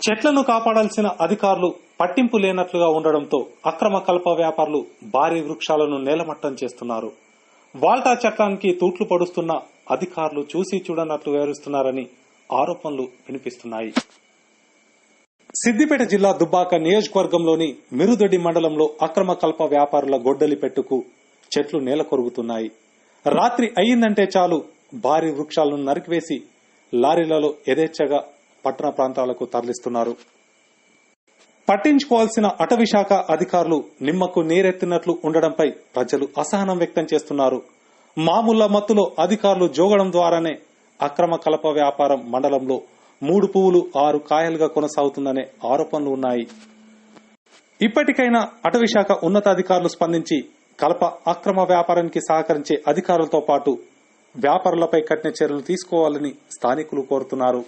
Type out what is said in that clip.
చెట్లను కాపాడాల్సిన అధికారులు పట్టింపు లేనట్లుగా ఉండడంతో అక్రమ కల్ప వ్యాపారులు భారీ వృక్షాలను నేలమట్టం చేస్తున్నారు. వాల్టా చట్టానికి తూట్లు పడుస్తున్న అధికారులు చూసి చూడనట్లు వ్యవహరిస్తున్నారని ఆరోపణలు వినిపిస్తున్నాయి. సిద్దిపేట జిల్లా దుబ్బాక నియోజకవర్గంలోని మిరుదొడ్డి మండలంలో అక్రమ కల్ప వ్యాపారుల గొడ్డలి పెట్టుకు చెట్లు నేల కొరుగుతున్నాయి రాత్రి అయ్యిందంటే చాలు భారీ వృక్షాలను నరికివేసి లారీలలో యథేచ్ఛగా పట్టణ ప్రాంతాలకు తరలిస్తున్నారు. పట్టించుకోవాల్సిన అటవీ శాఖ అధికారులు నిమ్మకు నీరెత్తినట్లు ఉండడంపై ప్రజలు అసహనం వ్యక్తం చేస్తున్నారు. మామూల మత్తులో అధికారులు జోగడం ద్వారానే అక్రమ కలప వ్యాపారం మండలంలో మూడు పువ్వులు ఆరు కాయలుగా కొనసాగుతుందనే ఆరోపణలు ఉన్నాయి. ఇప్పటికైనా అటవీ శాఖ ఉన్నతాధికారులు స్పందించి కలప అక్రమ వ్యాపారానికి సహకరించే అధికారులతో పాటు వ్యాపారులపై కఠిన చర్యలు తీసుకోవాలని స్థానికులు కోరుతున్నారు.